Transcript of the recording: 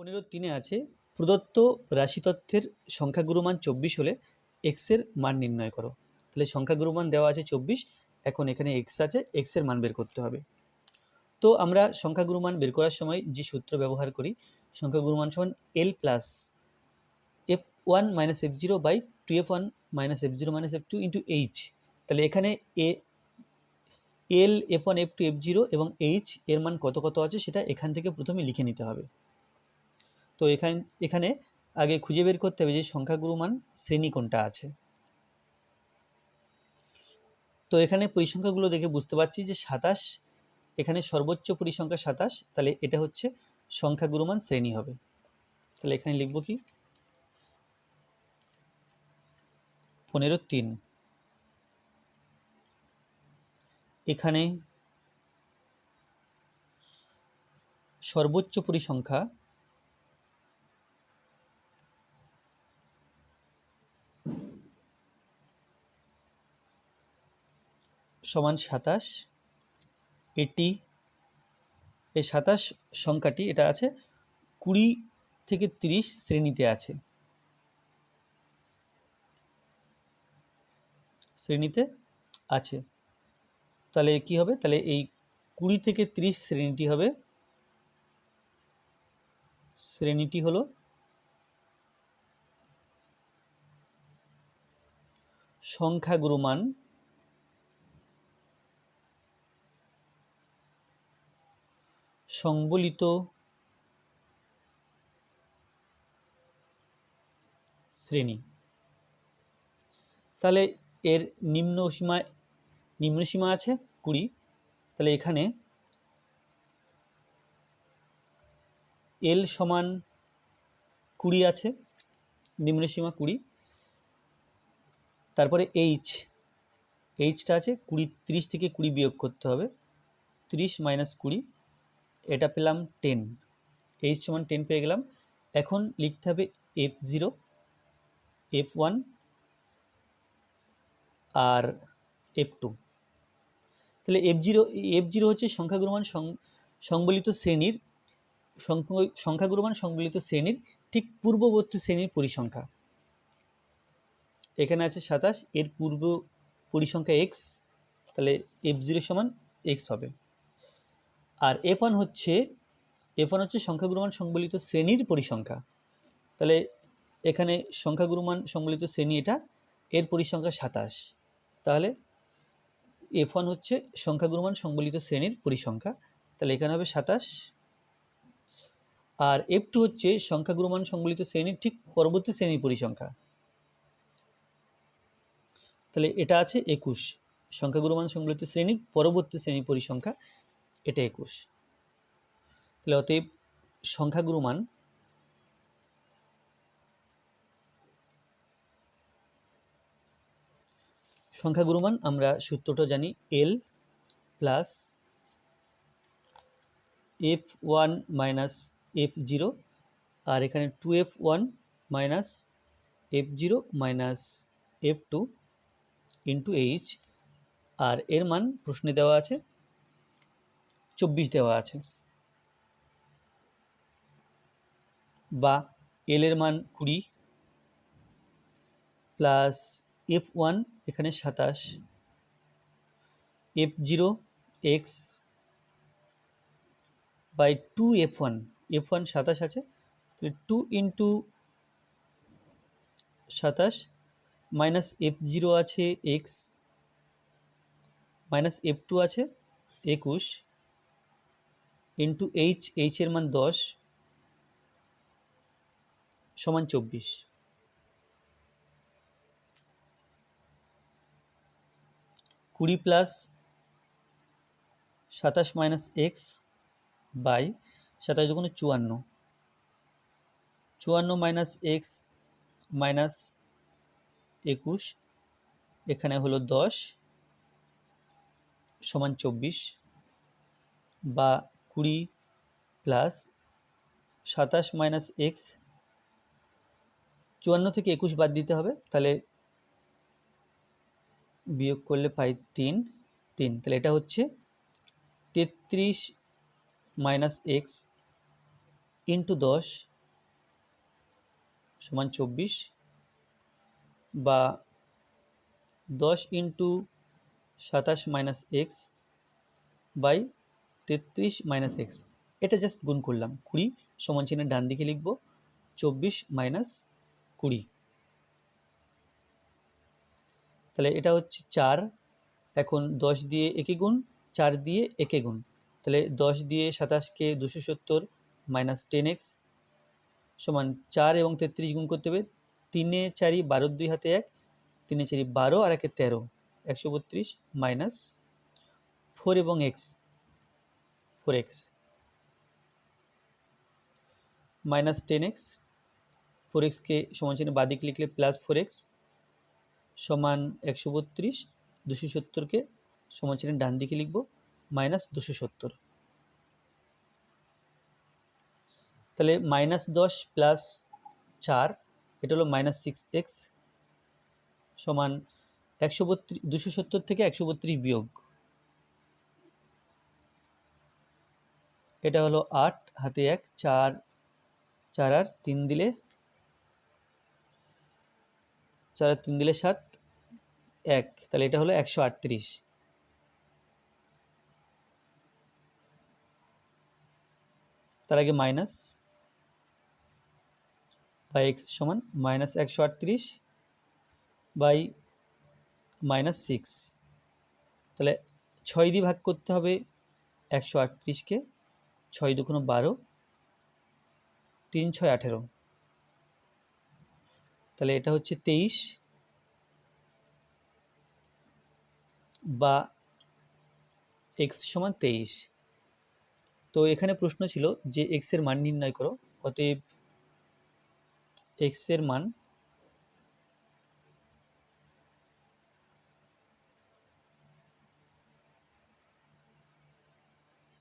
পনেরো তিনে আছে প্রদত্ত রাশিতত্ত্বের সংখ্যাগুরু মান চব্বিশ হলে এক্সের মান নির্ণয় করো। তাহলে সংখ্যাগুরু মান দেওয়া আছে চব্বিশ, এখন এখানে এক্স আছে, এক্সের মান বের করতে হবে। তো আমরা সংখ্যাগুরু মান বের করার সময় যে সূত্র ব্যবহার করি সংখ্যাগুরু মান সমান L plus F one minus F zero by two F one minus F zero minus F two into H. তাহলে এখানে A, L, F one, F two, F zero এবং এইচ এর মান কত কত আছে সেটা এখান থেকে প্রথমে লিখে নিতে হবে। তো এখান, এখানে আগে খুঁজে বের করতে হবে যে সংখ্যাগুরু মান শ্রেণি কোনটা আছে। তো এখানে পরিসংখ্যাগুলো দেখে বুঝতে পারছি যে সাতাশ, এখানে সর্বোচ্চ পরিসংখ্যা সাতাশ, তাহলে এটা হচ্ছে সংখ্যাগুরু মান শ্রেণি হবে। তাহলে এখানে লিখব কি? পনেরো তিন। এখানে সর্বোচ্চ পরিসংখ্যা সমান সাতাশ। এটি, এই সাতাশ সংখ্যাটি, এটা আছে কুড়ি থেকে তিরিশ শ্রেণীতে আছে। শ্রেণীতে আছে। তাহলে কি হবে? তাহলে এই কুড়ি থেকে তিরিশ শ্রেণীটি হবে। শ্রেণীটি হলো সংখ্যাগুরু মান সংবলিত শ্রেণি। তাহলে এর নিম্ন সীমা নিম্ন সীমা আছে কুড়ি। তাহলে এখানে এল সমান কুড়ি আছে, নিম্ন সীমা কুড়ি। তারপরে এইচ, এইচটা আছে কুড়ি, তিরিশ থেকে কুড়ি বিয়োগ করতে হবে। তিরিশ মাইনাস কুড়ি। এটা পেলাম টেন এইচ সমান টেন পেয়ে গেলাম। এখন লিখতে হবে এফ জিরো এফ ওয়ান আর এফ টু তাহলে এফ জিরো এফ জিরো হচ্ছে সংখ্যাগুরুমান সংবলিত শ্রেণির সংখ্য- সংখ্যাগুরুমান সংবলিত শ্রেণির ঠিক পূর্ববর্তী শ্রেণির পরিসংখ্যা। এখানে আছে সাতাশ, এর পূর্ব পরিসংখ্যা এক্স তাহলে এফ জিরো সমান এক্স হবে। আর এফ হচ্ছে এফ ওয়ান হচ্ছে সংখ্যাগুরুমান সংবলিত শ্রেণির পরিসংখ্যা। তাহলে এখানে সংখ্যাগুরুমান সংবলিত শ্রেণি এটা, এর পরিসংখ্যা সাতাশ। তাহলে এফ ওয়ান হচ্ছে সংখ্যাগুরুমান সংবলিত শ্রেণির পরিসংখ্যা। তাহলে এখানে হবে সাতাশ। আর এফ টু হচ্ছে সংখ্যাগুরুমান সংবলিত শ্রেণির ঠিক পরবর্তী শ্রেণির পরিসংখ্যা। তাহলে এটা আছে একুশ। সংখ্যাগুরুমান সংবলিত শ্রেণির পরবর্তী শ্রেণির পরিসংখ্যা। এটা একুশ। তাহলে অতএব সংখ্যাগুরুমান সংখ্যাগুরুমান আমরা সূত্রটা জানি L plus F one minus F zero আর এখানে two F one minus F zero minus F two into H আর এর মান প্রশ্নে দেওয়া আছে চব্বিশ দেওয়া আছে। বা এল এর মান কুড়ি প্লাস এফ ওয়ান এখানে সাতাশ। F zero X by two F one F one সাতাশ আছে। টু ইন্টু সাতাশ মাইনাস এফ জিরো আছে এক্স মাইনাস এফ টু আছে একুশ। ইন্টু এইচ এইচের মান দশ, সমান চব্বিশ। কুড়ি প্লাস সাতাশ মাইনাস এক্স বাই সাতাশ দুগুণে চুয়ান্ন। চুয়ান্ন মাইনাস এক্স মাইনাস একুশ, এখানে হলো দশ, সমান চব্বিশ। বা কুড়ি প্লাস সাতাশ মাইনাস এক্স চুয়ান্ন থেকে একুশ বাদ দিতে হবে, তাহলে বিয়োগ করলে পাই তিন তিন। তাহলে এটা হচ্ছে তেত্রিশ মাইনাস এক্স ইন্টু দশ সমান চব্বিশ বা দশ ইন্টু সাতাশ মাইনাস এক্স বাই তেত্রিশ মাইনাস এক্স এটা জাস্ট গুণ করলাম কুড়ি সমান চিহ্নের ডান দিকে লিখব চব্বিশ মাইনাস কুড়ি। তাহলে এটা হচ্ছে চার, এখন দশ দিয়ে একে গুণ, চার দিয়ে একে গুণ। তাহলে দশ দিয়ে সাতাশকে দুশো সত্তর মাইনাস টেন এক্স সমান চার এবং তেত্রিশ গুণ করতে হবে, তিনে চারি বারোর দুই হাতে এক, তিনে চারি বারো আর একে তেরো, একশো বত্রিশ মাইনাস ফোর এবং X four X minus ten X four এক্সকে সমান চিহ্নে বাদিক লিখলে প্লাস ফোর এক্স সমান একশো বত্রিশ, দুশো সত্তরকে সমান চিহ্নে ডান দিকে লিখব মাইনাস দুশো সত্তর। তাহলে মাইনাস দশ প্লাস চার, এটা হলো মাইনাস সিক্স এক্স সমান একশো বত্রিশ, দুশো সত্তর থেকে একশো বত্রিশ বিয়োগ। এটা হলো আট, হাতে এক, চার চার আর তিন দিলে, চার আর তিন দিলে সাত, এক। তাহলে এটা হলো একশো আটত্রিশ। তার আগে মাইনাস, বাই এক্স সমান মাইনাস একশো আটত্রিশ, বাই মাইনাস সিক্স। তাহলে ছয় দিয়ে ভাগ করতে হবে একশো আটত্রিশকে ছয় দুগুণ বারো, তিন ছয় আঠেরো। তাহলে এটা হচ্ছে তেইশ বা এক্স সমান তেইশ। তো এখানে প্রশ্ন ছিল যে এক্সের মান নির্ণয় করো, অতএব এক্সের মান